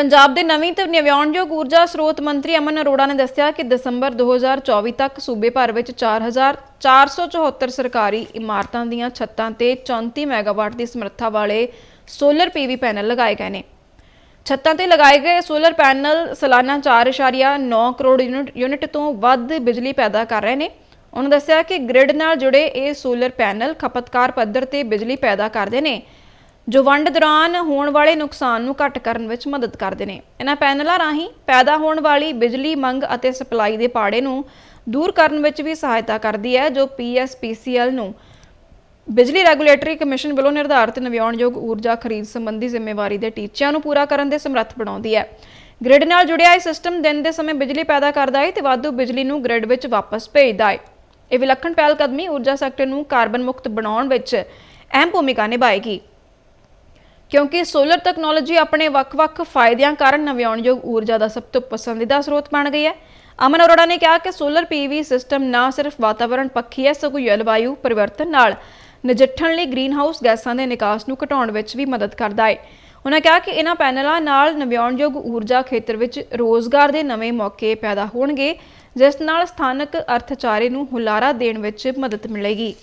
ਪੰਜਾਬ ਦੇ ਨਵੀਂ ਤੇ ਨਵਿਆਉਣਯੋਗ ਊਰਜਾ ਸਰੋਤ ਮੰਤਰੀ ਅਮਨ ਅਰੋੜਾ ਨੇ ਦੱਸਿਆ ਕਿ ਦਸੰਬਰ 2024 ਤੱਕ ਸੂਬੇ ਭਰ ਵਿੱਚ 4474 ਸਰਕਾਰੀ ਇਮਾਰਤਾਂ ਦੀਆਂ ਛੱਤਾਂ ਤੇ 34 ਮੈਗਾਵਾਟ ਦੀ ਸਮਰੱਥਾ ਵਾਲੇ ਸੋਲਰ ਪੀਵੀ ਪੈਨਲ ਲਗਾਏ ਗਏ ਨੇ। ਛੱਤਾਂ ਤੇ ਲਗਾਏ ਗਏ ਸੋਲਰ ਪੈਨਲ ਸਾਲਾਨਾ 4.9 ਕਰੋੜ ਯੂਨਿਟ ਯੂਨਿਟ ਤੋਂ ਵੱਧ ਬਿਜਲੀ ਪੈਦਾ ਕਰ ਰਹੇ ਨੇ। ਉਹਨਾਂ ਦੱਸਿਆ ਕਿ ਗ੍ਰਿਡ ਨਾਲ ਜੁੜੇ ਇਹ ਸੋਲਰ ਪੈਨਲ ਖਪਤਕਾਰ ਪੱਧਰ ਤੇ ਬਿਜਲੀ ਪੈਦਾ ਕਰਦੇ ਨੇ। ਜੋ ਵੰਡ ਦੌਰਾਨ ਹੋਣ ਵਾਲੇ ਨੁਕਸਾਨ ਨੂੰ ਘੱਟ ਕਰਨ ਵਿੱਚ ਮਦਦ ਕਰਦੇ ਨੇ। ਇਹਨਾਂ ਪੈਨਲਾਂ ਰਾਹੀਂ ਪੈਦਾ ਹੋਣ ਵਾਲੀ ਬਿਜਲੀ ਮੰਗ ਅਤੇ ਸਪਲਾਈ ਦੇ ਪਾੜੇ ਨੂੰ ਦੂਰ ਕਰਨ ਵਿੱਚ ਵੀ ਸਹਾਇਤਾ ਕਰਦੀ ਹੈ, ਜੋ PSPCL ਨੂੰ ਬਿਜਲੀ ਰੈਗੂਲੇਟਰੀ ਕਮਿਸ਼ਨ ਵੱਲੋਂ ਨਿਰਧਾਰਿਤ ਨਵਿਆਉਣਯੋਗ ਊਰਜਾ ਖਰੀਦ ਸੰਬੰਧੀ ਜ਼ਿੰਮੇਵਾਰੀ ਦੇ ਟੀਚਿਆਂ ਨੂੰ ਪੂਰਾ ਕਰਨ ਦੇ ਸਮਰੱਥ ਬਣਾਉਂਦੀ ਹੈ। ਗ੍ਰਿਡ ਨਾਲ ਜੁੜਿਆ ਇਹ ਸਿਸਟਮ ਦਿਨ ਦੇ ਸਮੇਂ ਬਿਜਲੀ ਪੈਦਾ ਕਰਦਾ ਹੈ ਤੇ ਵਾਧੂ ਬਿਜਲੀ ਨੂੰ ਗ੍ਰਿਡ ਵਿੱਚ ਵਾਪਸ ਭੇਜਦਾ ਹੈ। ਇਹ ਵਿਲੱਖਣ ਪਹਿਲਕਦਮੀ ਊਰਜਾ ਸੈਕਟਰ ਨੂੰ ਕਾਰਬਨ ਮੁਕਤ ਬਣਾਉਣ ਵਿੱਚ ਅਹਿਮ ਭੂਮਿਕਾ ਨਿਭਾਏਗੀ। ਕਿਉਂਕਿ ਸੋਲਰ ਟੈਕਨੋਲੋਜੀ ਆਪਣੇ ਵੱਖ-ਵੱਖ ਫਾਇਦਿਆਂ ਕਾਰਨ ਨਵਿਆਉਣਯੋਗ ਊਰਜਾ ਦਾ ਸਭ ਤੋਂ ਪਸੰਦੀਦਾ ਸਰੋਤ ਬਣ ਗਈ ਹੈ। ਅਮਨ ਅਰੋੜਾ ਨੇ ਕਿਹਾ ਕਿ ਸੋਲਰ ਪੀਵੀ ਸਿਸਟਮ ਨਾ ਸਿਰਫ ਵਾਤਾਵਰਣ ਪੱਖੀ ਹੈ, ਸਗੋਂ ਜਲਵਾਯੂ ਪਰਿਵਰਤਨ ਨਾਲ ਨਜਿੱਠਣ ਲਈ ਗ੍ਰੀਨਹਾਊਸ ਗੈਸਾਂ ਦੇ ਨਿਕਾਸ ਨੂੰ ਘਟਾਉਣ ਵਿੱਚ ਵੀ ਮਦਦ ਕਰਦਾ ਹੈ। ਉਹਨਾਂ ਕਿਹਾ ਕਿ ਇਹਨਾਂ ਪੈਨਲਾਂ ਨਾਲ ਨਵਿਆਉਣਯੋਗ ਊਰਜਾ ਖੇਤਰ ਵਿੱਚ ਰੋਜ਼ਗਾਰ ਦੇ ਨਵੇਂ ਮੌਕੇ ਪੈਦਾ ਹੋਣਗੇ, ਜਿਸ ਨਾਲ ਸਥਾਨਕ ਅਰਥਚਾਰੇ ਨੂੰ ਹੁਲਾਰਾ ਦੇਣ ਵਿੱਚ ਮਦਦ ਮਿਲੇਗੀ।